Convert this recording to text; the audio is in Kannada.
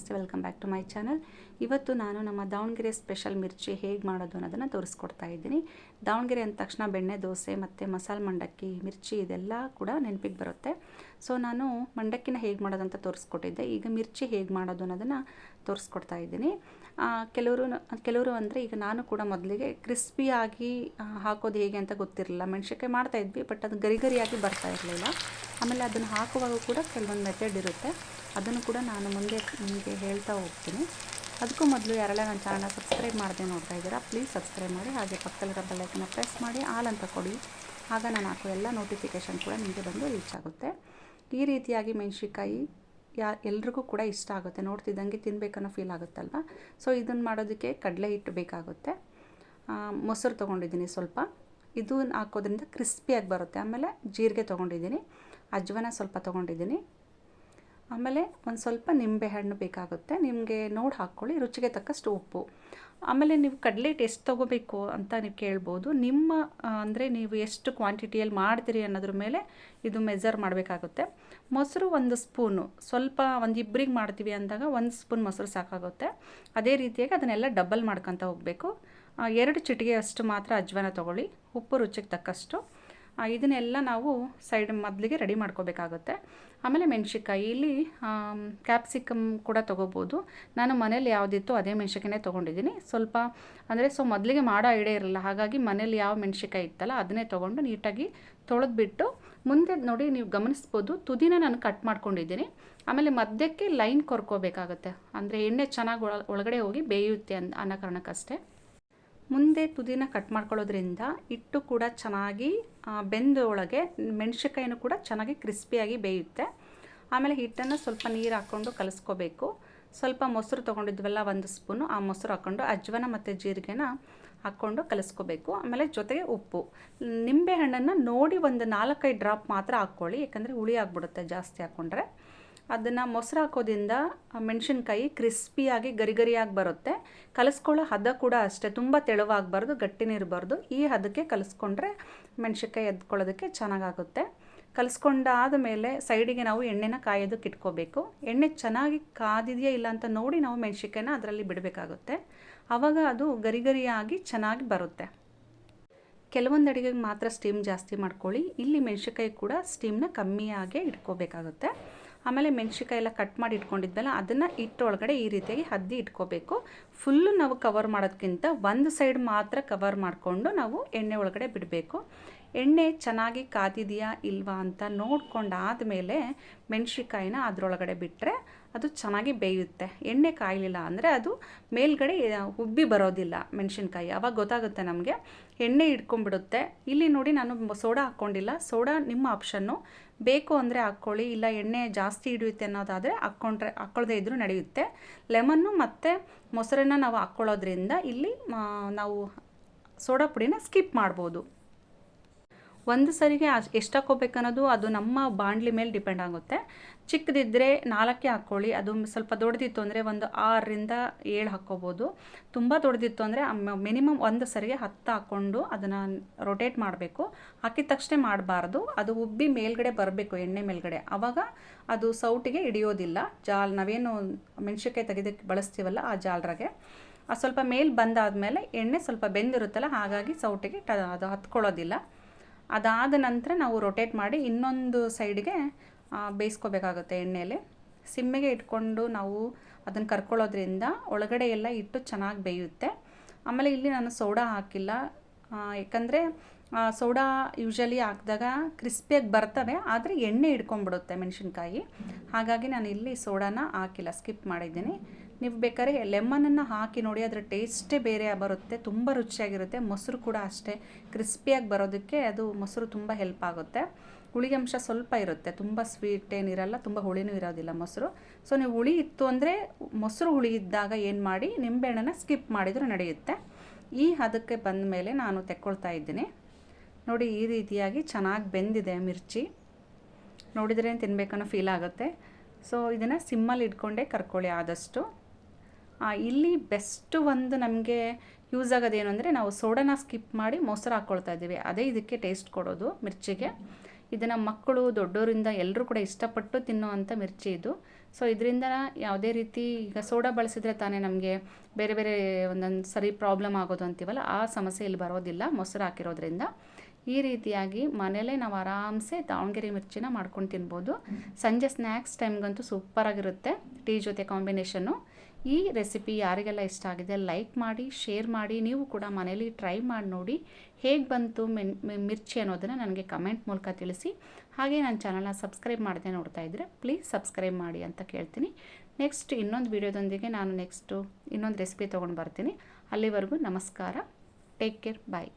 ನಮಸ್ತೆ welcome back to my channel ಇವತ್ತು ನಾನು ನಮ್ಮ ದಾವಣಗೆರೆ ಸ್ಪೆಷಲ್ ಮಿರ್ಚಿ ಹೇಗೆ ಮಾಡೋದು ಅನ್ನೋದನ್ನು ತೋರಿಸ್ಕೊಡ್ತಾ ಇದ್ದೀನಿ. ದಾವಣಗೆರೆ ಅಂದ ತಕ್ಷಣ ಬೆಣ್ಣೆ, ದೋಸೆ ಮತ್ತು ಮಸಾಲೆ ಮಂಡಕ್ಕಿ, ಮಿರ್ಚಿ ಇದೆಲ್ಲ ಕೂಡ ನೆನಪಿಗೆ ಬರುತ್ತೆ. ಸೊ ನಾನು ಮಂಡಕ್ಕಿನ ಹೇಗೆ ಮಾಡೋದಂತ ತೋರಿಸ್ಕೊಟ್ಟಿದ್ದೆ. ಈಗ ಮಿರ್ಚಿ ಹೇಗೆ ಮಾಡೋದು ಅನ್ನೋದನ್ನು ತೋರಿಸ್ಕೊಡ್ತಾ ಇದ್ದೀನಿ. ಕೆಲವರು ಕೆಲವರು ಅಂದರೆ ಈಗ ನಾನು ಕೂಡ ಮೊದಲಿಗೆ ಕ್ರಿಸ್ಪಿಯಾಗಿ ಹಾಕೋದು ಹೇಗೆ ಅಂತ ಗೊತ್ತಿರಲಿಲ್ಲ. ಮೆಣಸಿನ್ಕಾಯಿ ಮಾಡ್ತಾ ಇದ್ವಿ ಬಟ್ ಅದು ಗರಿ ಗರಿಯಾಗಿ ಬರ್ತಾ ಇರಲಿಲ್ಲ. ಆಮೇಲೆ ಅದನ್ನು ಹಾಕುವಾಗ ಕೂಡ ಕೆಲವೊಂದು ಮೆಥಡ್ ಇರುತ್ತೆ. ಅದನ್ನು ಕೂಡ ನಾನು ಮುಂದೆ ನಿಮಗೆ ಹೇಳ್ತಾ ಹೋಗ್ತೀನಿ. ಅದಕ್ಕೂ ಮೊದಲು ಯಾರೆಲ್ಲ ನನ್ನ ಚಾನಲ್ನ ಸಬ್ಸ್ಕ್ರೈಬ್ ಮಾಡದೆ ನೋಡ್ತಾ ಇದ್ದೀರಾ ಪ್ಲೀಸ್ ಸಬ್ಸ್ಕ್ರೈಬ್ ಮಾಡಿ. ಹಾಗೆ ಪಕ್ಕದಲ್ಲಿರೋ ಬೆಲ್ಲೈಕನ್ನ ಪ್ರೆಸ್ ಮಾಡಿ. ಆಲ್ ಅಂತ ಕೊಡಿ. ಆಗ ನಾನು ಹಾಕೋ ಎಲ್ಲ ನೋಟಿಫಿಕೇಷನ್ ಕೂಡ ನಿಮಗೆ ಬಂದು ರೀಚ್ ಆಗುತ್ತೆ. ಈ ರೀತಿಯಾಗಿ ಮೆಣಸಿನ್ಕಾಯಿ ಯಾ, ಎಲ್ರಿಗೂ ಕೂಡ ಇಷ್ಟ ಆಗುತ್ತೆ. ನೋಡ್ತಿದ್ದಂಗೆ ತಿನ್ನಬೇಕನ್ನೋ ಫೀಲ್ ಆಗುತ್ತಲ್ವ? ಸೊ ಇದನ್ನು ಮಾಡೋದಕ್ಕೆ ಕಡಲೆ ಹಿಟ್ಟು ಬೇಕಾಗುತ್ತೆ. ಮೊಸರು ತೊಗೊಂಡಿದ್ದೀನಿ ಸ್ವಲ್ಪ. ಇದು ಹಾಕೋದ್ರಿಂದ ಕ್ರಿಸ್ಪಿಯಾಗಿ ಬರುತ್ತೆ. ಆಮೇಲೆ ಜೀರಿಗೆ ತೊಗೊಂಡಿದ್ದೀನಿ. ಅಜ್ವನ ಸ್ವಲ್ಪ ತೊಗೊಂಡಿದ್ದೀನಿ. ಆಮೇಲೆ ಒಂದು ಸ್ವಲ್ಪ ನಿಂಬೆ ಹಣ್ಣು ಬೇಕಾಗುತ್ತೆ. ನಿಮಗೆ ನೋಡಿ ಹಾಕ್ಕೊಳ್ಳಿ ರುಚಿಗೆ ತಕ್ಕಷ್ಟು ಉಪ್ಪು. ಆಮೇಲೆ ನೀವು ಕಡಲೆ ಎಷ್ಟು ತೊಗೋಬೇಕು ಅಂತ ನೀವು ಕೇಳ್ಬೋದು. ನಿಮ್ಮ ಅಂದರೆ ನೀವು ಎಷ್ಟು ಕ್ವಾಂಟಿಟಿಯಲ್ಲಿ ಮಾಡ್ತೀರಿ ಅನ್ನೋದ್ರ ಮೇಲೆ ಇದು ಮೆಜರ್ ಮಾಡಬೇಕಾಗುತ್ತೆ. ಮೊಸರು ಒಂದು ಸ್ಪೂನು. ಸ್ವಲ್ಪ ಒಂದು ಇಬ್ಬರಿಗೆ ಮಾಡ್ತೀವಿ ಅಂದಾಗ ಒಂದು ಸ್ಪೂನ್ ಮೊಸರು ಸಾಕಾಗುತ್ತೆ. ಅದೇ ರೀತಿಯಾಗಿ ಅದನ್ನೆಲ್ಲ ಡಬಲ್ ಮಾಡ್ಕೊತ ಹೋಗಬೇಕು. ಎರಡು ಚಿಟಿಗೆ ಅಷ್ಟು ಮಾತ್ರ ಅಜ್ವಾನ ತೊಗೊಳ್ಳಿ. ಉಪ್ಪು ರುಚಿಗೆ ತಕ್ಕಷ್ಟು. ಇದನ್ನೆಲ್ಲ ನಾವು ಸೈಡ್ ಮೊದಲಿಗೆ ರೆಡಿ ಮಾಡ್ಕೋಬೇಕಾಗುತ್ತೆ. ಆಮೇಲೆ ಮೆಣಸಿನ್ಕಾಯಿ, ಇಲ್ಲಿ ಕ್ಯಾಪ್ಸಿಕಮ್ ಕೂಡ ತೊಗೋಬೋದು. ನಾನು ಮನೇಲಿ ಯಾವುದಿತ್ತು ಅದೇ ಮೆಣಸಿನ್ಕಾಯಿನೇ ತೊಗೊಂಡಿದ್ದೀನಿ. ಸ್ವಲ್ಪ, ಅಂದರೆ ಸೊ ಮೊದಲಿಗೆ ಮಾಡೋ ಐಡಿಯಾ ಇರಲ್ಲ, ಹಾಗಾಗಿ ಮನೇಲಿ ಯಾವ ಮೆಣಸಿನ್ಕಾಯಿ ಇತ್ತಲ್ಲ ಅದನ್ನೇ ತೊಗೊಂಡು ನೀಟಾಗಿ ತೊಳೆದ್ಬಿಟ್ಟು, ಮುಂದೆ ನೋಡಿ ನೀವು ಗಮನಿಸ್ಬೋದು, ತುದಿನ ನಾನು ಕಟ್ ಮಾಡ್ಕೊಂಡಿದ್ದೀನಿ. ಆಮೇಲೆ ಮಧ್ಯಕ್ಕೆ ಲೈನ್ ಕೊರ್ಕೋಬೇಕಾಗತ್ತೆ. ಅಂದರೆ ಎಣ್ಣೆ ಚೆನ್ನಾಗಿ ಒಳ, ಒಳಗಡೆ ಹೋಗಿ ಬೇಯುತ್ತೆ ಅನ್ ಅನ್ನೋ ಕಾರಣಕ್ಕಷ್ಟೇ ಮುಂದೆ ತುದಿನ ಕಟ್ ಮಾಡ್ಕೊಳ್ಳೋದ್ರಿಂದ ಹಿಟ್ಟು ಕೂಡ ಚೆನ್ನಾಗಿ ಬೆಂದೊಳಗೆ ಮೆಣಸಿನ್ಕಾಯಿನೂ ಕೂಡ ಚೆನ್ನಾಗಿ ಕ್ರಿಸ್ಪಿಯಾಗಿ ಬೇಯುತ್ತೆ. ಆಮೇಲೆ ಹಿಟ್ಟನ್ನು ಸ್ವಲ್ಪ ನೀರು ಹಾಕ್ಕೊಂಡು ಕಲಿಸ್ಕೋಬೇಕು. ಸ್ವಲ್ಪ ಮೊಸರು ತೊಗೊಂಡಿದ್ವಲ್ಲ, ಒಂದು ಸ್ಪೂನು, ಆ ಮೊಸರು ಹಾಕ್ಕೊಂಡು ಅಜ್ವನ ಮತ್ತು ಜೀರಿಗೆನ ಹಾಕ್ಕೊಂಡು ಕಲಿಸ್ಕೋಬೇಕು. ಆಮೇಲೆ ಜೊತೆಗೆ ಉಪ್ಪು. ನಿಂಬೆ ಹಣ್ಣನ್ನು ನೋಡಿ ಒಂದು ನಾಲ್ಕೈದು ಡ್ರಾಪ್ ಮಾತ್ರ ಹಾಕ್ಕೊಳ್ಳಿ, ಯಾಕಂದರೆ ಹುಳಿ ಆಗಿಬಿಡುತ್ತೆ ಜಾಸ್ತಿ ಹಾಕ್ಕೊಂಡ್ರೆ ಅದನ್ನು ಮೊಸರು ಹಾಕೋದ್ರಿಂದ ಮೆಣಸಿನ್ಕಾಯಿ ಕ್ರಿಸ್ಪಿಯಾಗಿ ಗರಿಗರಿಯಾಗಿ ಬರುತ್ತೆ. ಕಲಿಸ್ಕೊಳ್ಳೋ ಹದ ಕೂಡ ಅಷ್ಟೇ, ತುಂಬ ತೆಳುವಾಗಬಾರ್ದು ಗಟ್ಟಿನೇ ಇರಬಾರ್ದು ಈ ಹದಕ್ಕೆ ಕಲಿಸ್ಕೊಂಡ್ರೆ ಮೆಣಸಿನ್ಕಾಯಿ ಎದ್ಕೊಳ್ಳೋದಕ್ಕೆ ಚೆನ್ನಾಗಾಗುತ್ತೆ. ಕಲಿಸ್ಕೊಂಡಾದ ಮೇಲೆ ಸೈಡಿಗೆ ನಾವು ಎಣ್ಣೆನ ಕಾಯೋದಕ್ಕೆ ಇಟ್ಕೋಬೇಕು. ಎಣ್ಣೆ ಚೆನ್ನಾಗಿ ಕಾದಿದೆಯಾ ಇಲ್ಲ ಅಂತ ನೋಡಿ ನಾವು ಮೆಣಸಿನ್ಕಾಯಿನ ಅದರಲ್ಲಿ ಬಿಡಬೇಕಾಗುತ್ತೆ. ಆವಾಗ ಅದು ಗರಿಗರಿಯಾಗಿ ಚೆನ್ನಾಗಿ ಬರುತ್ತೆ. ಕೆಲವೊಂದು ಅಡುಗೆಗೆ ಮಾತ್ರ ಸ್ಟೀಮ್ ಜಾಸ್ತಿ ಮಾಡ್ಕೊಳ್ಳಿ. ಇಲ್ಲಿ ಮೆಣಸಿನ್ಕಾಯಿ ಕೂಡ ಸ್ಟೀಮ್ನ ಕಮ್ಮಿಯಾಗೇ ಇಟ್ಕೋಬೇಕಾಗುತ್ತೆ. ಆಮೇಲೆ ಮೆಣಸಿನ್ಕಾಯಿ ಎಲ್ಲ ಕಟ್ ಮಾಡಿ ಇಟ್ಕೊಂಡಿದ್ವಲ್ಲ ಅದನ್ನು ಇಟ್ಟೊಳಗಡೆ ಈ ರೀತಿಯಾಗಿ ಹದ್ದಿ ಇಟ್ಕೋಬೇಕು. ಫುಲ್ಲು ನಾವು ಕವರ್ ಮಾಡೋದಕ್ಕಿಂತ ಒಂದು ಸೈಡ್ ಮಾತ್ರ ಕವರ್ ಮಾಡಿಕೊಂಡು ನಾವು ಎಣ್ಣೆ ಒಳಗಡೆ ಬಿಡಬೇಕು. ಎಣ್ಣೆ ಚೆನ್ನಾಗಿ ಕಾದಿದೆಯಾ ಇಲ್ವಾ ಅಂತ ನೋಡ್ಕೊಂಡಾದಮೇಲೆ ಮೆಣಸಿನ್ಕಾಯಿನ ಅದರೊಳಗಡೆ ಬಿಟ್ಟರೆ ಅದು ಚೆನ್ನಾಗಿ ಬೇಯುತ್ತೆ. ಎಣ್ಣೆ ಕಾಯಲಿಲ್ಲ ಅಂದರೆ ಅದು ಮೇಲ್ಗಡೆ ಉಬ್ಬಿ ಬರೋದಿಲ್ಲ ಮೆಣಸಿನ್ಕಾಯಿ. ಅವಾಗ ಗೊತ್ತಾಗುತ್ತೆ ನಮಗೆ, ಎಣ್ಣೆ ಹಿಡ್ಕೊಂಡ್ಬಿಡುತ್ತೆ. ಇಲ್ಲಿ ನೋಡಿ ನಾನು ಸೋಡಾ ಹಾಕ್ಕೊಂಡಿಲ್ಲ. ಸೋಡಾ ನಿಮ್ಮ ಆಪ್ಷನ್ನು. ಬೇಕು ಅಂದರೆ ಹಾಕ್ಕೊಳ್ಳಿ, ಇಲ್ಲ ಎಣ್ಣೆ ಜಾಸ್ತಿ ಹಿಡಿಯುತ್ತೆ ಅನ್ನೋದಾದರೆ ಹಾಕ್ಕೊಂಡ್ರೆ, ಹಾಕ್ಕೊಳ್ದೇ ಇದ್ದರೂ ನಡೆಯುತ್ತೆ. ಲೆಮನ್ನು ಮತ್ತು ಮೊಸರನ್ನ ನಾವು ಹಾಕ್ಕೊಳ್ಳೋದ್ರಿಂದ ಇಲ್ಲಿ ನಾವು ಸೋಡಾ ಪುಡಿನ ಸ್ಕಿಪ್ ಮಾಡ್ಬೋದು. ಒಂದು ಸರಿಗೆ ಅಷ್ಟು ಎಷ್ಟು ಅನ್ನೋದು ಅದು ನಮ್ಮ ಬಾಣಲಿ ಮೇಲೆ ಡಿಪೆಂಡ್ ಆಗುತ್ತೆ. ಚಿಕ್ಕದಿದ್ದರೆ ನಾಲ್ಕೇ ಹಾಕ್ಕೊಳ್ಳಿ, ಅದು ಸ್ವಲ್ಪ ದೊಡ್ಡದಿತ್ತು ಅಂದರೆ ಒಂದು ಆರರಿಂದ ಏಳು ಹಾಕ್ಕೋಬೋದು. ತುಂಬ ದೊಡ್ಡದಿತ್ತು ಅಂದರೆ ಮಿನಿಮಮ್ ಒಂದು ಸರಿಗೆ ಹತ್ತು ಹಾಕ್ಕೊಂಡು ಅದನ್ನು ರೊಟೇಟ್ ಮಾಡಬೇಕು. ಹಾಕಿದ ತಕ್ಷಣ ಮಾಡಬಾರ್ದು. ಅದು ಉಬ್ಬಿ ಮೇಲ್ಗಡೆ ಬರಬೇಕು, ಎಣ್ಣೆ ಮೇಲ್ಗಡೆ. ಆವಾಗ ಅದು ಸೌಟಿಗೆ ಹಿಡಿಯೋದಿಲ್ಲ. ಜಾಲ್ ನಾವೇನು ಮೆಣಸಿನ್ಕಾಯಿ ತೆಗೆದಕ್ಕೆ ಬಳಸ್ತೀವಲ್ಲ ಆ ಜಾಲ್ರಾಗೆ. ಅದು ಸ್ವಲ್ಪ ಮೇಲೆ ಬಂದಾದಮೇಲೆ ಎಣ್ಣೆ ಸ್ವಲ್ಪ ಬೆಂದಿರುತ್ತಲ್ಲ, ಹಾಗಾಗಿ ಸೌಟಿಗೆ ಟ ಅದು ಹತ್ಕೊಳ್ಳೋದಿಲ್ಲ. ಅದಾದ ನಂತರ ನಾವು ರೊಟೇಟ್ ಮಾಡಿ ಇನ್ನೊಂದು ಸೈಡ್ಗೆ ಬೇಯಿಸ್ಕೋಬೇಕಾಗುತ್ತೆ ಎಣ್ಣೆಯಲ್ಲಿ ಸಿಮ್ಮೆಗೆ ಇಟ್ಕೊಂಡು ನಾವು ಅದನ್ನು ಕರ್ಕೊಳ್ಳೋದ್ರಿಂದ ಒಳಗಡೆ ಎಲ್ಲ ಇಟ್ಟು ಚೆನ್ನಾಗಿ ಬೇಯುತ್ತೆ. ಆಮೇಲೆ ಇಲ್ಲಿ ನಾನು ಸೋಡಾ ಹಾಕಿಲ್ಲ. ಯಾಕಂದರೆ ಸೋಡಾ ಯೂಶಲಿ ಹಾಕಿದಾಗ ಕ್ರಿಸ್ಪಿಯಾಗಿ ಬರ್ತವೆ, ಆದರೆ ಎಣ್ಣೆ ಹಿಡ್ಕೊಂಡ್ಬಿಡುತ್ತೆ ಮೆಣಸಿನ್ಕಾಯಿ. ಹಾಗಾಗಿ ನಾನು ಇಲ್ಲಿ ಸೋಡಾನ ಹಾಕಿಲ್ಲ ಸ್ಕಿಪ್ ಮಾಡಿದ್ದೀನಿ. ನೀವು ಬೇಕಾದ್ರೆ ಲೆಮನನ್ನು ಹಾಕಿ ನೋಡಿ, ಅದರ ಟೇಸ್ಟೇ ಬೇರೆ ಬರುತ್ತೆ, ತುಂಬ ರುಚಿಯಾಗಿರುತ್ತೆ, ಮೊಸರು ಕೂಡ ಅಷ್ಟೇ, ಕ್ರಿಸ್ಪಿಯಾಗಿ ಬರೋದಕ್ಕೆ ಅದು ಮೊಸರು ತುಂಬ ಹೆಲ್ಪ್ ಆಗುತ್ತೆ. ಹುಳಿ ಅಂಶ ಸ್ವಲ್ಪ ಇರುತ್ತೆ, ತುಂಬ ಸ್ವೀಟ್ ಏನಿರಲ್ಲ ತುಂಬ ಹುಳಿನೂ ಇರೋದಿಲ್ಲ ಮೊಸರು. ಸೊ ನೀವು ಹುಳಿ ಇತ್ತು ಅಂದರೆ ಮೊಸರು ಹುಳಿ ಇದ್ದಾಗ ಏನು ಮಾಡಿ, ನಿಂಬೆಹಣ್ಣನ್ನು ಸ್ಕಿಪ್ ಮಾಡಿದರೂ ನಡೆಯುತ್ತೆ. ಈ ಹದಕ್ಕೆ ಬಂದ ಮೇಲೆ ನಾನು ತೆಕ್ಕೊಳ್ತಾ ಇದ್ದೀನಿ. ನೋಡಿ, ಈ ರೀತಿಯಾಗಿ ಚೆನ್ನಾಗಿ ಬೆಂದಿದೆ ಮಿರ್ಚಿ. ನೋಡಿದ್ರೆ ತಿನ್ಬೇಕನ್ನೋ ಫೀಲ್ ಆಗುತ್ತೆ. ಸೊ ಇದನ್ನು ಸಿಮ್ಮಲ್ಲಿ ಇಟ್ಕೊಂಡೇ ಕರ್ಕೊಳ್ಳಿ ಆದಷ್ಟು. ಇಲ್ಲಿ ಬೆಸ್ಟ್ ಒಂದು ನಮಗೆ ಯೂಸ್ ಆಗೋದೇನು ಅಂದರೆ ನಾವು ಸೋಡಾನ ಸ್ಕಿಪ್ ಮಾಡಿ ಮೊಸರು ಹಾಕ್ಕೊಳ್ತಾ ಇದ್ದೀವಿ. ಅದೇ ಇದಕ್ಕೆ ಟೇಸ್ಟ್ ಕೊಡೋದು ಮಿರ್ಚಿಗೆ. ಇದನ್ನು ಮಕ್ಕಳು ದೊಡ್ಡೋರಿಂದ ಎಲ್ಲರೂ ಕೂಡ ಇಷ್ಟಪಟ್ಟು ತಿನ್ನುವಂಥ ಮಿರ್ಚಿ ಇದು. ಸೊ ಇದರಿಂದ ಯಾವುದೇ ರೀತಿ ಈಗ ಸೋಡಾ ಬಳಸಿದ್ರೆ ತಾನೇ ನಮಗೆ ಬೇರೆ ಬೇರೆ ಒಂದೊಂದು ಸರಿ ಪ್ರಾಬ್ಲಮ್ ಆಗೋದು ಅಂತೀವಲ್ಲ, ಆ ಸಮಸ್ಯೆ ಇಲ್ಲಿ ಬರೋದಿಲ್ಲ ಮೊಸರು ಹಾಕಿರೋದ್ರಿಂದ. ಈ ರೀತಿಯಾಗಿ ಮನೇಲೇ ನಾವು ಆರಾಮ್ಸೆ ದಾವಣಗೆರೆ ಮಿರ್ಚಿನ ಮಾಡ್ಕೊಂಡು ತಿನ್ಬೋದು. ಸಂಜೆ ಸ್ನ್ಯಾಕ್ಸ್ ಟೈಮ್ಗಂತೂ ಸೂಪರಾಗಿರುತ್ತೆ ಟೀ ಜೊತೆ ಕಾಂಬಿನೇಷನ್ನು. ಈ ರೆಸಿಪಿ ಯಾರಿಗೆಲ್ಲ ಇಷ್ಟ ಆಗಿದೆ ಲೈಕ್ ಮಾಡಿ, ಶೇರ್ ಮಾಡಿ, ನೀವು ಕೂಡ ಮನೇಲಿ ಟ್ರೈ ಮಾಡಿ ನೋಡಿ ಹೇಗೆ ಬಂತು ಮೆನ್ ಮಿರ್ಚಿ ಅನ್ನೋದನ್ನು ನನಗೆ ಕಮೆಂಟ್ ಮೂಲಕ ತಿಳಿಸಿ. ಹಾಗೆ ನನ್ನ ಚಾನಲ್ನ ಸಬ್ಸ್ಕ್ರೈಬ್ ಮಾಡದೆ ನೋಡ್ತಾ ಇದ್ದರೆ ಪ್ಲೀಸ್ ಸಬ್ಸ್ಕ್ರೈಬ್ ಮಾಡಿ ಅಂತ ಕೇಳ್ತೀನಿ. ನೆಕ್ಸ್ಟ್ ಇನ್ನೊಂದು ವೀಡಿಯೋದೊಂದಿಗೆ ನಾನು ನೆಕ್ಸ್ಟು ಇನ್ನೊಂದು ರೆಸಿಪಿ ತೊಗೊಂಡು ಬರ್ತೀನಿ. ಅಲ್ಲಿವರೆಗೂ ನಮಸ್ಕಾರ. Take care. ಬಾಯ್.